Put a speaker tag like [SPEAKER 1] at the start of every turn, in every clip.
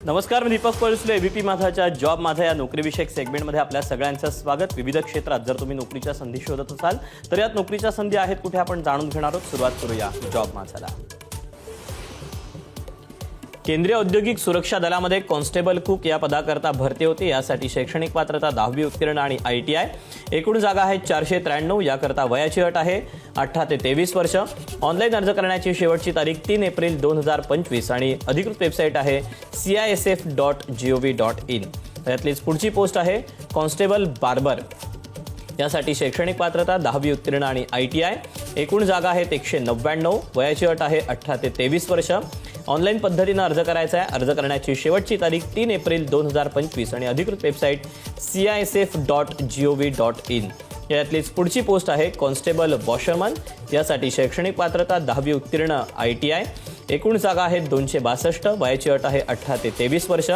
[SPEAKER 1] नमस्कार मी दीपक पळसले एबीपी माझाच्या जॉब माझा या नोकरीविषयक सेगमेंटमध्ये आपल्या सगळ्यांचं स्वागत. विविध क्षेत्रात जर तुम्ही नोकरीच्या संधी शोधत असाल तर यात नोकरीच्या संधी आहेत कुठे आपण जाणून घेणार आहोत. सुरुवात करूया जॉब माझाला. केंद्रीय औद्योगिक सुरक्षा दलामध्ये कॉन्स्टेबल कुक या पदाकरता भरती होते. यासाठी शैक्षणिक पात्रता दहावी उत्तीर्ण आणि आय टी आय. एकूण जागा आहेत चारशे त्र्याण्णव याकरता वयाची अट आहे अठरा ते तेवीस वर्ष. ऑनलाईन अर्ज करण्याची शेवटची तारीख तीन एप्रिल दोन हजार पंचवीस आणि अधिकृत वेबसाईट आहे C I S F dot G O V dot in. यातलीच पुढची पोस्ट आहे कॉन्स्टेबल बार्बर. यासाठी शैक्षणिक पात्रता दहावी उत्तीर्ण आणि आय टी आय. एकूण जागा आहेत एकशे नव्याण्णव. वयाची अट आहे अठरा ते तेवीस वर्ष. ऑनलाईन पद्धतीनं अर्ज करायचा आहे. अर्ज करण्याची शेवटची तारीख तीन एप्रिल दोन हजार पंचवीस आणि अधिकृत website C I S F dot G O V dot in यातलीच पुढची पोस्ट आहे कॉन्स्टेबल वॉशरमन. यासाठी शैक्षणिक पात्रता दहावी उत्तीर्ण आय टी आय. एकूण जागा आहेत दोनशे बासष्ट. वयाची अट आहे अठरा ते तेवीस वर्ष.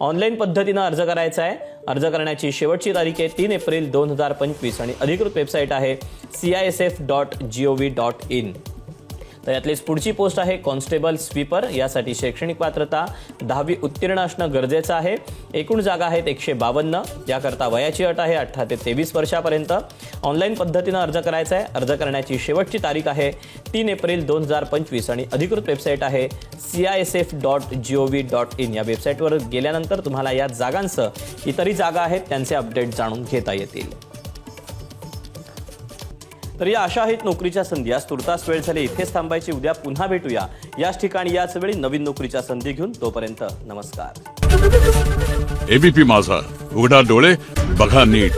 [SPEAKER 1] ऑनलाईन पद्धतीनं अर्ज करायचा आहे. अर्ज करण्याची शेवटची तारीख आहे तीन एप्रिल दोन हजार पंचवीस आणि अधिकृत वेबसाईट आहे C I S F dot G O V dot in. तर यातलीच पुढची पोस्ट आहे कॉन्स्टेबल स्वीपर. यासाठी शैक्षणिक पात्रता दहावी उत्तीर्ण असणं गरजेचं आहे. एकूण जागा आहेत एकशे बावन्न. याकरता वयाची अट आहे अठरा ते तेवीस वर्षापर्यंत. ऑनलाईन पद्धतीनं अर्ज करायचा आहे अर्ज करण्याची शेवटची तारीख आहे तीन एप्रिल दोन हजार पंचवीस आणि अधिकृत वेबसाईट आहे C I S F dot G O V dot in. या वेबसाईटवर गेल्यानंतर तुम्हाला या जागांसह इतरही जागा आहेत त्यांचे अपडेट जाणून घेता येतील. तर या अशा आहेत नोकरीच्या संधी. आज तुर्तास वेळ झाली. इथेच थांबायची. उद्या पुन्हा भेटूया. याच ठिकाणी याच वेळी नवीन नोकरीच्या संधी घेऊन तोपर्यंत नमस्कार.
[SPEAKER 2] एबीपी माझा. उघडा डोळे बघा नीट.